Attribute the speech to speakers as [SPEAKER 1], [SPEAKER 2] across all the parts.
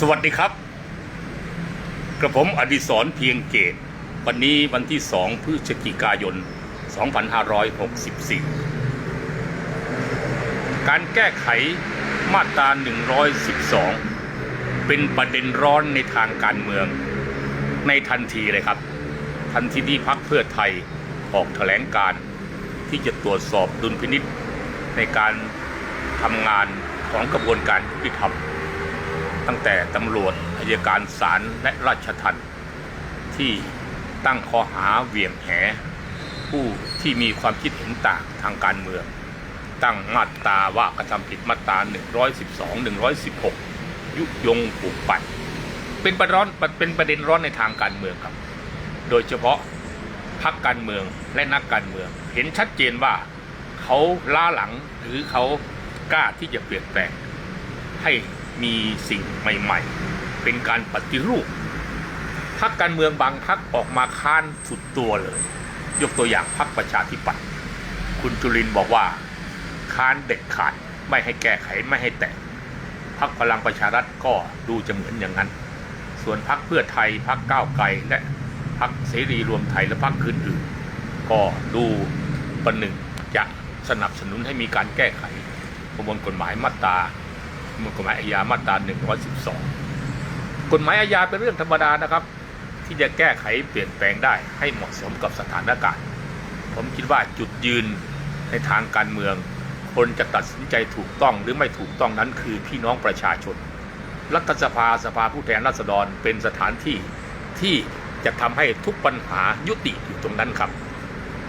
[SPEAKER 1] สวัสดีครับ กระผมอดิศรเพียงเกต วันนี้วันที่ 2 พฤศจิกายน 2564 การแก้ไขมาตรา 112 เป็นประเด็นร้อนในทางการเมือง ในทันทีเลยครับ ทันทีที่พักเพื่อไทยออกแถลงการ ที่จะตรวจสอบดุลพินิษในการทำงานของกระบวนการยุติธรรม ตั้งแต่ตำรวจอายการศาลและราชทัณฑ์ที่ตั้งข้อหาเหวี่ยงแห ผู้ที่มีความคิดเห็นต่างทางการเมือง ตั้งมาตราว่ากระทำผิดมาตรา 112 116 ยุยงปลูกปั่นเป็นประเด็นร้อนเป็นประเด็นร้อนในทางการเมืองครับ โดยเฉพาะพรรคการเมืองและนักการเมือง เห็นชัดเจนว่าเขาล้าหลังหรือเขากล้าที่จะเปลี่ยนแปลงให้ มีสิ่งใหม่ ๆ เป็นการปฏิรูปพรรคการเมืองบางพรรคออกมาค้านสุดตัวเลย ยกตัวอย่างพรรคประชาธิปัตย์คุณจุลินบอกว่าค้านเด็ดขาดไม่ให้แก้ไขไม่ให้แตะพรรคพลังประชารัฐก็ดูจะเหมือนอย่างนั้น ส่วนพรรคเพื่อไทยพรรคก้าวไกลและพรรคเสรีรวมไทยและพรรคอื่นๆก็ดูประหนึ่งจะสนับสนุนให้มีการแก้ไขประมวลกฎหมายมาตรา กฎหมายอาญามาตรา112 กฎหมายอาญาเป็นเรื่องธรรมดานะครับ ที่จะแก้ไขเปลี่ยนแปลงได้ให้เหมาะสมกับสถานการณ์ ผมคิดว่าจุดยืนในทางการเมือง คนจะตัดสินใจถูกต้องหรือไม่ถูกต้องนั้นคือพี่น้องประชาชน รัฐสภาสภาผู้แทนราษฎรเป็นสถานที่ที่จะทำให้ทุกปัญหายุติอยู่ตรงนั้นครับ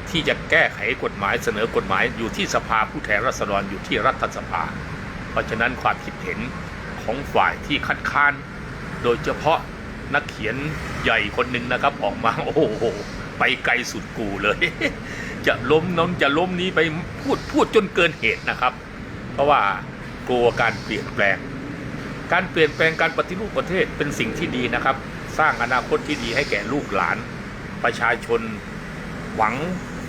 [SPEAKER 1] ที่จะแก้ไขกฎหมายเสนอกฎหมายอยู่ที่สภาผู้แทนราษฎรอยู่ที่รัฐสภา เพราะฉะนั้นความคิดเห็นของฝ่ายที่คัดค้าน โดยเฉพาะนักเขียนใหญ่คนหนึ่งนะครับออกมาโอ้โหไปไกลสุดกูเลย จะล้มน้นจะล้มนี้ไปพูดพูดจนเกินเหตุนะครับ เพราะว่ากลัวการเปลี่ยนแปลง การเปลี่ยนแปลงการปฏิรูปประเทศเป็นสิ่งที่ดีนะครับ สร้างอนาคตที่ดีให้แก่ลูกหลาน ประชาชนหวัง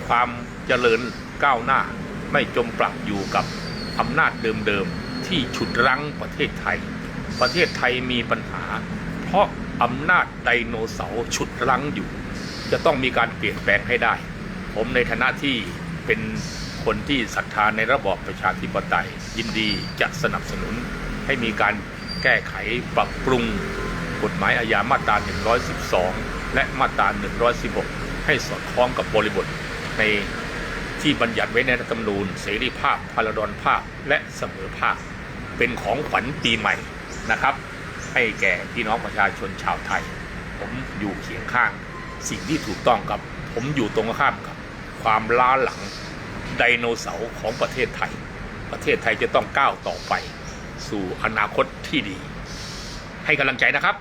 [SPEAKER 1] ความเจริญก้าวหน้า ไม่จมปลักอยู่กับอำนาจเดิมๆ ที่ฉุดรั้งประเทศไทย ประเทศไทยมีปัญหา เพราะอำนาจไดโนเสาร์ฉุดรั้งอยู่ จะต้องมีการเปลี่ยนแปลงให้ได้ ผมในฐานะที่เป็นคนที่ศรัทธาในระบอบประชาธิปไตย ยินดีจะสนับสนุนให้มีการแก้ไขปรับปรุง กฎหมายอาญามาตรา 112 และมาตรา 116 ให้สอดคล้องกับบริบทในที่บัญญัติไว้ในรัฐธรรมนูญ เสรีภาพพลดรภาพ และเสมอภาค เป็นของขวัญปีใหม่นะครับ ให้แก่พี่น้องประชาชนชาวไทย ผมอยู่เคียงข้าง สิ่งที่ถูกต้องกับ ผมอยู่ตรงข้ามกับ ความล้าหลังไดโนเสาร์ของประเทศไทย ประเทศไทยจะต้องก้าวต่อไป สู่อนาคตที่ดี ให้กำลังใจนะครับ